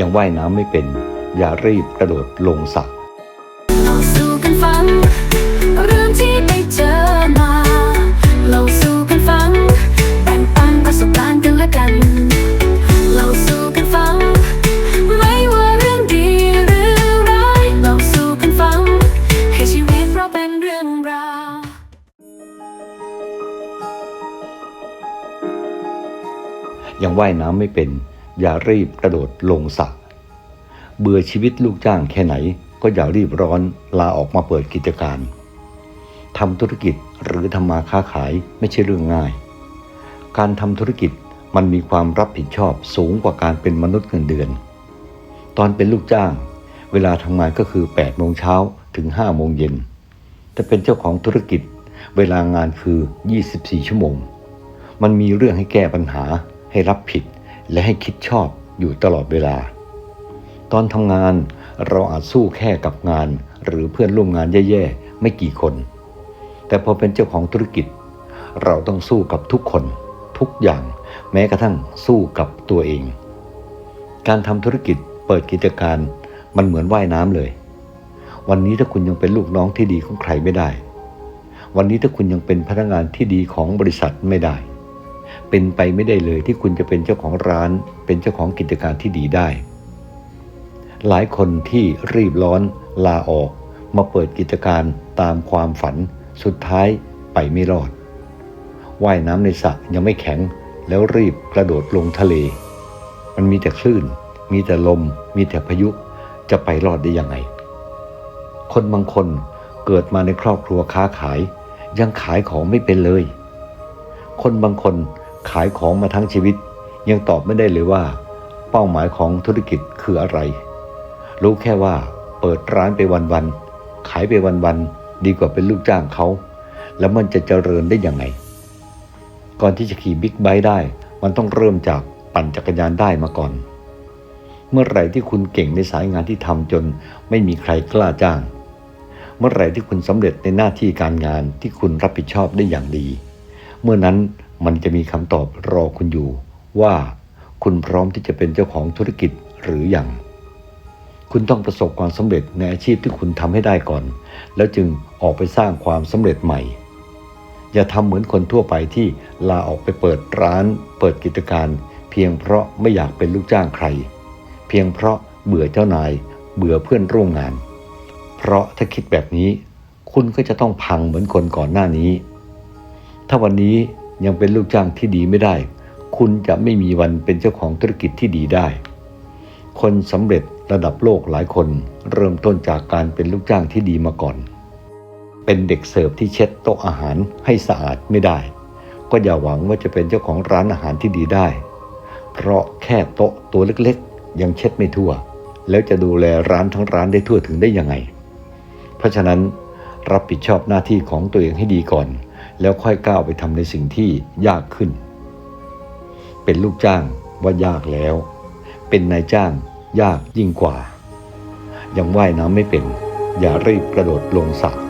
ยังว่ายน้ำไม่เป็น อย่ารีบกระโดดลงสระเราสู่กันฟัง เรื่องที่ไปเจอมา เราสู่กันฟังแบ่งปันประสบการณ์กันและกัน เราสู่กันฟัง ไม่ว่าเรื่องดีหรือร้าย เราสู่กันฟัง ให้ชีวิตเราเป็นเรื่องราวยังว่ายน้ำไม่เป็น อย่ารีบกระโดดลงสระเบื่อชีวิตลูกจ้างแค่ไหน ก็อย่ารีบร้อนลาออกมาเปิดกิจการทำธุรกิจหรือทำมาค้าขายไม่ใช่เรื่องง่าย การทำธุรกิจมันมีความรับผิดชอบสูงกว่าการเป็นมนุษย์เงินเดือน ตอนเป็นลูกจ้าง เวลาทำงานก็คือ8โมงเช้าถึง5โมงเย็น แต่เป็นเจ้าของธุรกิจ เวลางานคือ 24 ชั่วโมง มันมีเรื่องให้แก้ปัญหาให้รับผิด และให้คิดชอบอยู่ตลอดเวลา ตอนทำงานเราอาจสู้แค่กับงาน หรือเพื่อนร่วมงานแย่ๆ ไม่กี่คน แต่พอเป็นเจ้าของธุรกิจ เราต้องสู้กับทุกคน ทุกอย่าง แม้กระทั่งสู้กับตัวเอง การทำธุรกิจเปิดกิจการมันเหมือนว่ายน้ำเลย วันนี้ถ้าคุณยังเป็นลูกน้องที่ดีของใครไม่ได้ วันนี้ถ้าคุณยังเป็นพนักงานที่ดีของบริษัทไม่ได้ เป็นไปไม่ได้เลยที่คุณจะเป็นเจ้าของร้าน เป็นเจ้าของกิจการที่ดีได้ หลายคนที่รีบร้อนลาออก มาเปิดกิจการตามความฝัน สุดท้ายไปไม่รอดว่ายน้ำในสระยังไม่แข็ง แล้วรีบกระโดดลงทะเล มันมีแต่คลื่น มีแต่ลม มีแต่พายุ จะไปรอดได้ยังไง คนบางคนเกิดมาในครอบครัวค้าขาย ยังขายของไม่เป็นเลย คนบางคน ขายของมาทั้งชีวิต ยังตอบไม่ได้เลยว่า เป้าหมายของธุรกิจคืออะไร รู้แค่ว่าเปิดร้านไปวันๆขายไปวันๆดีกว่าเป็นลูกจ้างเขา แล้วมันจะเจริญได้ยังไง ก่อนที่จะขี่บิ๊กไบค์ได้ มันต้องเริ่มจากปั่นจักรยานได้มาก่อน เมื่อไหร่ที่คุณเก่งในสายงานที่ทำจนไม่มีใครกล้าจ้าง เมื่อไหร่ที่คุณสำเร็จในหน้าที่การงานที่คุณรับผิดชอบได้อย่างดี เมื่อนั้น มันจะมีคำตอบรอคุณอยู่ ว่าคุณพร้อมที่จะเป็นเจ้าของธุรกิจหรืออยัง คุณต้องประสบความสำเร็จในอาชีพที่คุณทำให้ได้ก่อน แล้วจึงออกไปสร้างความสำเร็จใหม่ อย่าทำเหมือนคนทั่วไปที่ลาออกไปเปิดร้าน เปิดกิจการ เพียงเพราะไม่อยากเป็นลูกจ้างใคร เพียงเพราะเบื่อเจ้านาย เบื่อเพื่อนร่วมงาน เพราะถ้าคิดแบบนี้ คุณก็จะต้องพังเหมือนคนก่อนหน้านี้ ถ้าวันนี้ ยังเป็นลูกจ้างที่ดีไม่ได้ คุณจะไม่มีวันเป็นเจ้าของธุรกิจที่ดีได้ คนสำเร็จระดับโลกหลายคน เริ่มต้นจากการเป็นลูกจ้างที่ดีมาก่อน เป็นเด็กเสิร์ฟที่เช็ดโต๊ะอาหารให้สะอาดไม่ได้ ก็อย่าหวังว่าจะเป็นเจ้าของร้านอาหารที่ดีได้ เพราะแค่โต๊ะตัวเล็กๆ ยังเช็ดไม่ทั่ว แล้วจะดูแลร้านทั้งร้านได้ทั่วถึงได้ยังไง เพราะฉะนั้นรับผิดชอบหน้าที่ของตัวเองให้ดีก่อน แล้วค่อยก้าวไปทำในสิ่งที่ยากขึ้น เป็นลูกจ้างว่ายากแล้ว เป็นนายจ้างยากยิ่งกว่า ยังว่ายน้ำไม่เป็น อย่ารีบกระโดดลงสระ